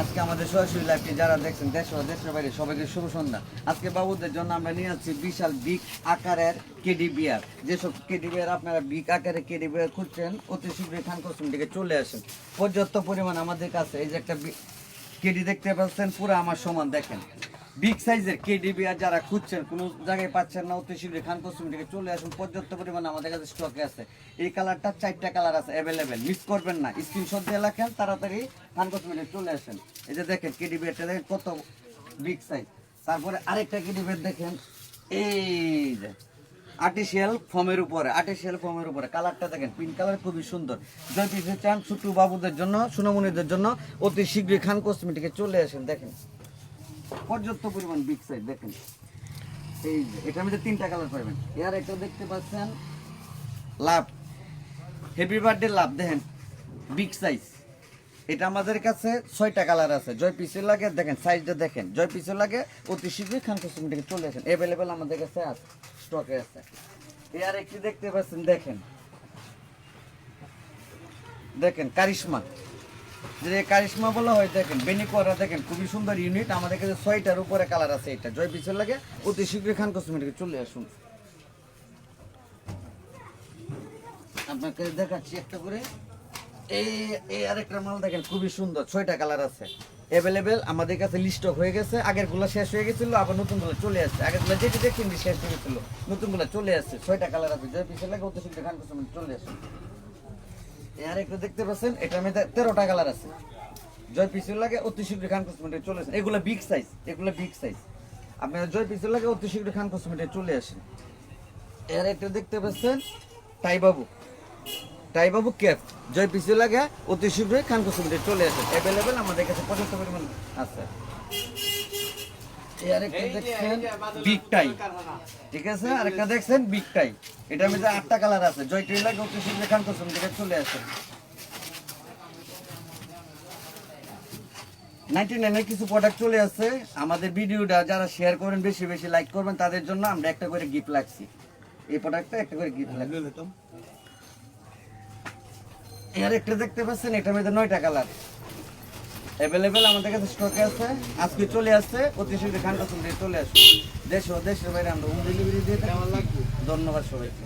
আজকে আমাদের সরাসরি লাইভটি যারা দেখছেন দেশ দেশের বাইরে, সবাইকে শুভ সন্ধ্যা। আজকে বাবুদের জন্য আমরা নিয়ে যাচ্ছি বিশাল বিগ আকারের কেডি যেসব কেডি বিয়ার আপনারা বিগ আকারের কেডি বিয়ার খুঁজছেন, অতি শীঘ্রই খান কসম থেকে চলে আসেন। পর্যাপ্ত পরিমাণ আমাদের কাছে এই যে একটা কেডি দেখতে পাচ্ছেন, পুরো আমার সমান দেখেন। বিগ সাইজের কেডি আর যারা খুঁজছেন, কোনো জায়গায় পাচ্ছেন না অতি শীঘ্রই খান কসম থেকে চলে আসুন, পর্যাপ্ত পরিমাণ আমাদের কাছে স্টকে আছে। এই কালারটা চারটা কালার আছে অ্যাভেলেবেল মিস করবেন না। স্ক্রিনশট দিয়ে রাখেন, তাড়াতাড়ি খান কসমেটিক চলে আসেন। এই যে দেখেন কেডি বিয়ারটা দেখেন কত বিগ সাইজ তারপরে আরেকটা কেডি বিয়ার দেখেন, এই যে আর্টিফিশিয়াল ফর্মের উপরে আর্টিফিশিয়াল ফর্মের উপরে। কালারটা দেখেন পিঙ্ক কালার খুবই সুন্দর। যদি চান ছোট্টু বাবুদের জন্য, সুনমণিদের জন্য, অতি শীঘ্রই খান কসমেটিকে চলে আসেন, দেখেন। পর্যাপ্ত পরিমাণ বিগ সাইজ দেখেন। এই যে, এটার মধ্যে তিনটা কালার পাবেন। এর একটা দেখতে পাচ্ছেন, লাভ। হেভি বার্থডে লাভ। দেখেন বিগ সাইজ এটা আমাদের কাছে ছয়টা কালার আছে। জয় পিসের লাগে, দেখেন সাইজটা দেখেন। জয় পিসের লাগে, অতি শীঘ্রই খান কসমেটিকে চলে আসেন। অ্যাভেলেবেল আমাদের কাছে আছে স্টকে আছে। এর একটি দেখতে পাচ্ছেন, দেখেন। দেখেন, কারিশমা। যে কারিশমা বলা হয়, দেখেন বেনিকোয়ারা দেখেন, খুবই সুন্দর ইউনিট আমাদের কাছে উপরে কালার আছে এটা। জয় পিসের লাগে, অতি শীঘ্রই খান চলে আসুন। আপনাকে দেখাচ্ছি একটা করে। এই এই আরেকটা মাল দেখেন, খুবই সুন্দর, ছয়টা কালার আছে। অ্যাভেলেবেল আমাদের কাছে লিস্টক হয়ে গেছে। আগেরগুলো শেষ হয়ে গেছিল, আবার নতুনগুলো চলে আসছে। আগেরগুলো যেটি দেখছেন শেষ হয়ে গেছিল নতুনগুলো চলে আসছে। ছয়টা কালার আছে, জয় পিসের লাগে, অতি শীঘ্রই খান কসমেটিক চলে আসুন। এই আরেকটা দেখতে পাচ্ছেন, এটার মধ্যে তেরোটা কালার আছে। জয় পিসের লাগে অতি শীঘ্রই খান কসমেটিক চলে আসেন। এগুলো বিগ সাইজ এগুলো বিগ সাইজ আপনারা জয় পিসের লাগে অতি শীঘ্রই খান কসমেটিক চলে আসেন। এর একটা দেখতে পাচ্ছেন টাই বাবু টাই জয় পিসে লাগে অতি শীঘ্রই খান কসমেটিক চলে আসেন। অ্যাভেলেবেল আমাদের কাছে পর্যাপ্ত পরিমাণ আছে। এই আরেকটা দেখছেন? বিগ টাই ঠিক আছে আরেকটা দেখছেন? বিগ টাই এটার মধ্যে আটটা কালার আছে জয় টাই লাগে অতি শীঘ্রই খান কসমেটিক চলে আসে নাইনটি নাইনের কিছু প্রোডাক্ট চলে আসছে। আমাদের ভিডিওটা যারা শেয়ার করেন বেশি বেশি লাইক করবেন তাদের জন্য আমরা একটা করে গিফট লাগছি এই প্রোডাক্টটা একটা করে গিফট লাগছে এর একটা দেখতে পাচ্ছেন এটার মধ্যে নয়টা কালার অ্যাভেলেবেল আমাদের কাছে স্টকে আছে। আজকে চলে আসছে অতি শীঘ্রই খান দিয়ে চলে আসবে। দেশ ও দেশের বাইরে আমরা হোম ডেলিভারি দিয়ে থাকি। ধন্যবাদ সবাইকে।